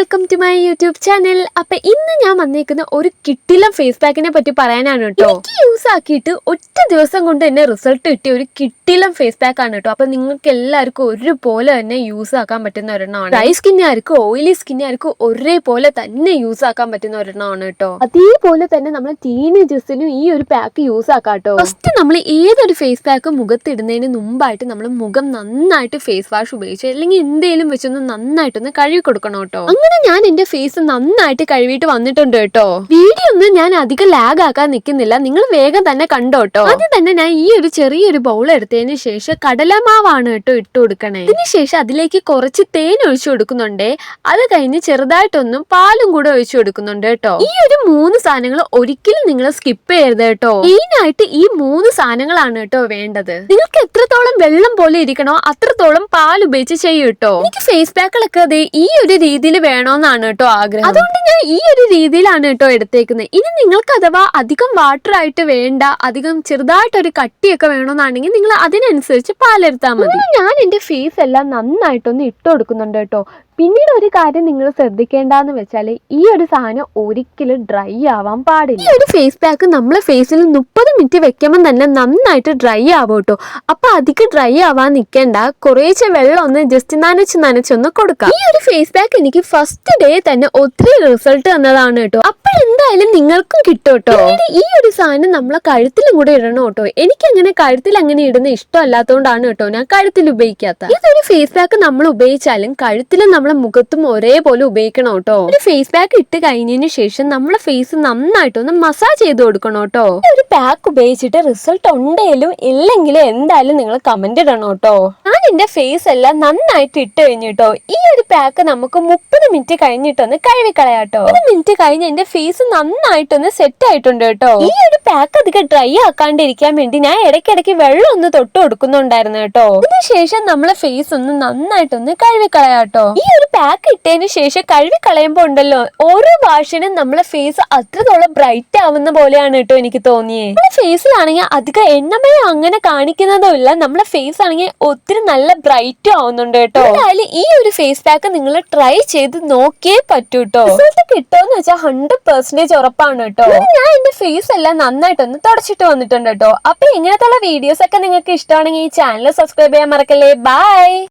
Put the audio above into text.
Welcome to my YouTube channel അപ്പൊ ഇന്ന് ഞാൻ വന്നേക്കുന്ന ഒരു കിട്ടിലം ഫേസ് പാക്കിനെ പറ്റി പറയാനാണ് കേട്ടോ. എനിക്ക് യൂസ് ആക്കിയിട്ട് ഒറ്റ ദിവസം കൊണ്ട് തന്നെ റിസൾട്ട് കിട്ടിയ ഒരു കിട്ടിലം ഫേസ് പാക്ക് ആണ് കേട്ടോ. അപ്പൊ നിങ്ങൾക്ക് എല്ലാവർക്കും ഒരുപോലെ തന്നെ യൂസ് ആക്കാൻ പറ്റുന്ന ഒരെണ്ണമാണ്. ഡ്രൈ സ്കിന്നുകാർക്കും ഓയിലി സ്കിന്നുകാർക്കും ഒരേപോലെ തന്നെ യൂസ് ആക്കാൻ പറ്റുന്ന ഒരെണ്ണമാണ് കേട്ടോ. അതേപോലെ തന്നെ നമ്മൾ ടീനേജേഴ്സിനും ഈ ഒരു പാക്ക് യൂസ് ആക്കാം കേട്ടോ. ഫസ്റ്റ് നമ്മൾ ഏതൊരു ഫേസ് പാക്ക് മുഖത്തിടുന്നതിന് മുമ്പായിട്ട് നമ്മൾ മുഖം നന്നായിട്ട് ഫേസ് വാഷ് ഉപയോഗിച്ച് അല്ലെങ്കിൽ എന്തെങ്കിലും വെച്ചൊന്ന് നന്നായിട്ടൊന്ന് കഴുകി കൊടുക്കണം കേട്ടോ. അങ്ങനെ ഞാൻ എന്റെ ഫേസ് നന്നായിട്ട് കഴുകിയിട്ട് വന്നിട്ടുണ്ട് കേട്ടോ. വീഡിയോ ഒന്നും ഞാൻ അധികം ലാഗ് ആക്കാൻ നിൽക്കുന്നില്ല നിങ്ങൾ വേഗം തന്നെ കണ്ടോട്ടോ അത് തന്നെ ഞാൻ ഈ ഒരു ചെറിയൊരു ബൗൾ എടുത്തതിന് ശേഷം കടലമാവാണ് കേട്ടോ ഇട്ട് കൊടുക്കണേ. അതിന് ശേഷം അതിലേക്ക് കുറച്ച് തേൻ ഒഴിച്ചു കൊടുക്കുന്നുണ്ടേ. അത് കഴിഞ്ഞ് ചെറുതായിട്ടൊന്നും പാലും കൂടെ ഒഴിച്ചു കൊടുക്കുന്നുണ്ട് കേട്ടോ. ഈ ഒരു മൂന്ന് സാധനങ്ങൾ ഒരിക്കലും നിങ്ങൾ സ്കിപ്പ് ചെയ്യരുത് കേട്ടോ. മെയിൻ ആയിട്ട് ഈ മൂന്ന് സാധനങ്ങളാണ് കേട്ടോ വേണ്ടത്. നിങ്ങൾക്ക് എത്രത്തോളം വെള്ളം പോലെ ഇരിക്കണോ അത്രത്തോളം പാൽ ഉപയോഗിച്ച് ചെയ്യും കേട്ടോ. എനിക്ക് ഫേസ് പാക്കുകളൊക്കെ അതെ ഈ ഒരു രീതിയിൽ വേണോന്നാണ് കേട്ടോ ആഗ്രഹം. അതുകൊണ്ട് ഞാൻ ഈ ഒരു രീതിയിലാണ് കേട്ടോ എടുത്തേക്കുന്നത്. ഇനി നിങ്ങൾക്ക് അഥവാ അധികം വാട്ടർ ആയിട്ട് വേണ്ട അധികം ചെറുതായിട്ട് ഒരു കട്ടിയൊക്കെ വേണമെന്നാണെങ്കിൽ നിങ്ങൾ അതിനനുസരിച്ച് പാലെടുത്താൽ മതി. ഞാൻ എന്റെ ഫേസ് എല്ലാം നന്നായിട്ടൊന്ന് ഇട്ട് കൊടുക്കുന്നുണ്ട് കേട്ടോ. പിന്നീട് ഒരു കാര്യം നിങ്ങൾ ശ്രദ്ധിക്കേണ്ടെന്ന് വെച്ചാൽ ഈ ഒരു സാധനം ഒരിക്കലും ഡ്രൈ ആവാൻ പാടില്ല. ഈ ഒരു ഫേസ് പാക്ക് നമ്മൾ ഫേസിൽ മുപ്പത് മിനിറ്റ് വെക്കുമ്പോൾ തന്നെ നന്നായിട്ട് ഡ്രൈ ആവും കേട്ടോ. അപ്പൊ അധികം ഡ്രൈ ആവാൻ നിൽക്കേണ്ട കുറേശ്ശെ വെള്ളം ഒന്ന് ജസ്റ്റ് നനച്ച് നനച്ചൊന്ന് കൊടുക്കാം. ഈ ഒരു ഫേസ് പാക്ക് എനിക്ക് ഫസ്റ്റ് ഡേ തന്നെ ഒത്തിരി റിസൾട്ട് തന്നതാണ് കേട്ടോ. അപ്പോഴെന്തായാലും നിങ്ങൾക്കും കിട്ടും കേട്ടോ. ഈ ഒരു സാധനം നമ്മളെ കഴുത്തിലും കൂടെ ഇടണം കേട്ടോ. എനിക്ക് അങ്ങനെ കഴുത്തിൽ അങ്ങനെ ഇടുന്ന ഇഷ്ടമല്ലാത്തതുകൊണ്ടാണ് കേട്ടോ ഞാൻ കഴുത്തിൽ ഉപയോഗിക്കാത്ത. ഇതൊരു ഫേസ് പാക്ക് നമ്മൾ ഉപയോഗിച്ചാലും കഴുത്തിലും നമ്മളെ മുഖത്തും ഒരേപോലെ ഉപയോഗിക്കണം കേട്ടോ. ഒരു ഫേസ് പാക്ക് ഇട്ട് കഴിഞ്ഞതിന് ശേഷം നമ്മളെ ഫേസ് നന്നായിട്ട് ഒന്ന് മസാജ് ചെയ്ത് കൊടുക്കണം കേട്ടോ. ഒരു പാക്ക് ഉപയോഗിച്ചിട്ട് റിസൾട്ട് ഉണ്ടെങ്കിലും ഇല്ലെങ്കിലും എന്തായാലും നിങ്ങൾ കമന്റ് ഇടണം കേട്ടോ. ഞാൻ എന്റെ ഫേസ് എല്ലാം നന്നായിട്ട് ഇട്ട് കഴിഞ്ഞു കേട്ടോ. ഈ ഒരു പാക്ക് നമുക്ക് മുപ്പത് മിനിറ്റ് കഴിഞ്ഞിട്ടൊന്ന് കഴുകിക്കളയാട്ടോ. ഒരു മിനിറ്റ് കഴിഞ്ഞ് എന്റെ ഫേസ് നന്നായിട്ടൊന്ന് സെറ്റ് ആയിട്ടുണ്ട് കേട്ടോ. ഈ ഒരു പാക്ക് അധികം ഡ്രൈ ആക്കാണ്ടിരിക്കാൻ വേണ്ടി ഞാൻ ഇടയ്ക്കിടയ്ക്ക് വെള്ളം ഒന്ന് തൊട്ട് കൊടുക്കുന്നുണ്ടായിരുന്നു കേട്ടോ. അതിനുശേഷം നമ്മളെ ഫേസ് ഒന്ന് നന്നായിട്ടൊന്ന് കഴുകിക്കളയാട്ടോ. ഈ ഒരു പാക്ക് ഇട്ടതിന് ശേഷം കഴുകിക്കളയുമ്പോ ഉണ്ടല്ലോ ഓരോ വാഷിനും നമ്മളെ ഫേസ് അത്രത്തോളം ബ്രൈറ്റ് ആവുന്ന പോലെയാണ് കേട്ടോ എനിക്ക് തോന്നിയേ. നമ്മുടെ ഫേസിലാണെങ്കിൽ അധികം എണ്ണമയം അങ്ങനെ കാണിക്കുന്നതും ഇല്ല. നമ്മളെ ഫേസ് ആണെങ്കിൽ ഒത്തിരി നല്ല ബ്രൈറ്റും ആവുന്നുണ്ട് കേട്ടോ. എന്തായാലും ഈ ഒരു ഫേസ് പാക്ക് നിങ്ങൾ ട്രൈ ചെയ്ത് നോക്കിയേ പറ്റൂ കേട്ടോ റിസൾട്ട് കിട്ടുമെന്ന് വെച്ചാൽ ഹൺഡ്രഡ് പെർസെന്റേജ് ഉറപ്പാണ് കേട്ടോ. ഞാൻ എന്റെ ഫേസ് എല്ലാം നന്നായിട്ടൊന്ന് തുടച്ചിട്ട് വന്നിട്ടുണ്ട് കേട്ടോ. അപ്പൊ ഇങ്ങനത്തെ വീഡിയോസ് ഒക്കെ നിങ്ങൾക്ക് ഇഷ്ടമാണെങ്കിൽ ഈ ചാനൽ സബ്സ്ക്രൈബ് ചെയ്യാൻ മറക്കല്ലേ. ബൈ